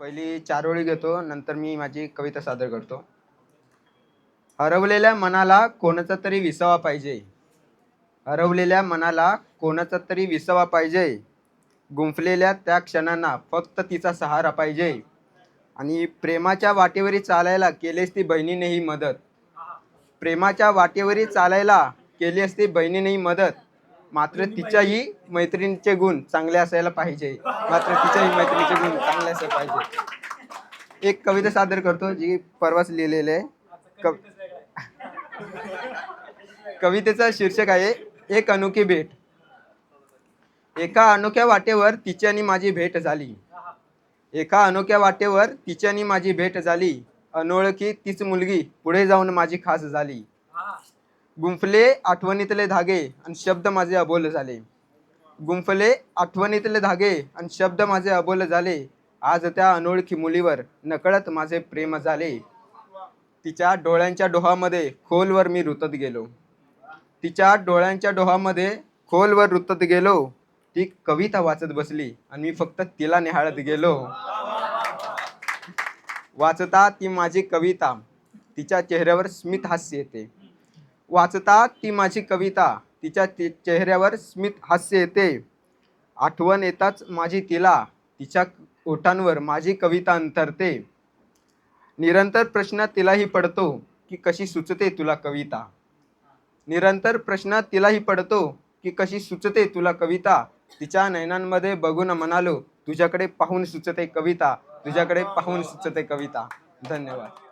पहिली चार ओळी घेतो नंतर मी माझी कविता सादर करतो. हरवलेल्या मनाला कोणाचा तरी विसावा पाहिजे. हरवलेल्या मनाला कोणाचा तरी विसावा पाहिजे. गुंफलेल्या त्या क्षणांना फक्त तिचा सहारा पाहिजे. आणि प्रेमाच्या वाटेवरी चालायला केलीस ती बहिणीनेही मदत. प्रेमाच्या वाटेवरी चालायला केली असती बहिणीनेही मदत. मात्र तिच्याही मैत्रिणीचे गुण चांगले असायला पाहिजे. मात्र तिच्याही मैत्रिणीचे गुण चांगले असायला पाहिजे. एक कविता सादर करतो जी परवाच लिहिलेली आहे. कव कवितेचा शीर्षक आहे एक अनोखी भेट. एका अनोख्या वाटेवर तिची आणि माझी भेट झाली. एका अनोख्या वाटेवर तिची आणि माझी भेट झाली. अनोळखी तीच मुलगी पुढे जाऊन माझी खास झाली. गुंफले आठवणीतले धागे आणि शब्द माझे अबोल झाले. गुंफले आठवणीतले धागे आणि शब्द माझे अबोल झाले. आज त्या अनोळखी मुलीवर नकळत माझे प्रेम झाले. तिच्या डोळ्यांच्या डोहामध्ये खोलवर मी रुतत गेलो. तिच्या डोळ्यांच्या डोहामध्ये खोलवर रुतत गेलो. ती कविता वाचत बसली आणि मी फक्त तिला निहाळत गेलो. वाचता ती माझी कविता. तिच्या चेहऱ्यावर स्मित हास्य येते. वाचता ती माझी कविता. तिच्या चे- चेहऱ्यावर स्मित हास्य येते. आठवण येताच माझी तिला. तिच्या ओठांवर माझी कविता अंतरते. निरंतर प्रश्न तिलाही पडतो की कशी सुचते तुला कविता? निरंतर प्रश्न तिलाही पडतो की कशी सुचते तुला कविता? तिच्या नयनांमध्ये बघून म्हणालो तुझ्याकडे पाहून सुचते कविता. तुझ्याकडे पाहून सुचते कविता. धन्यवाद.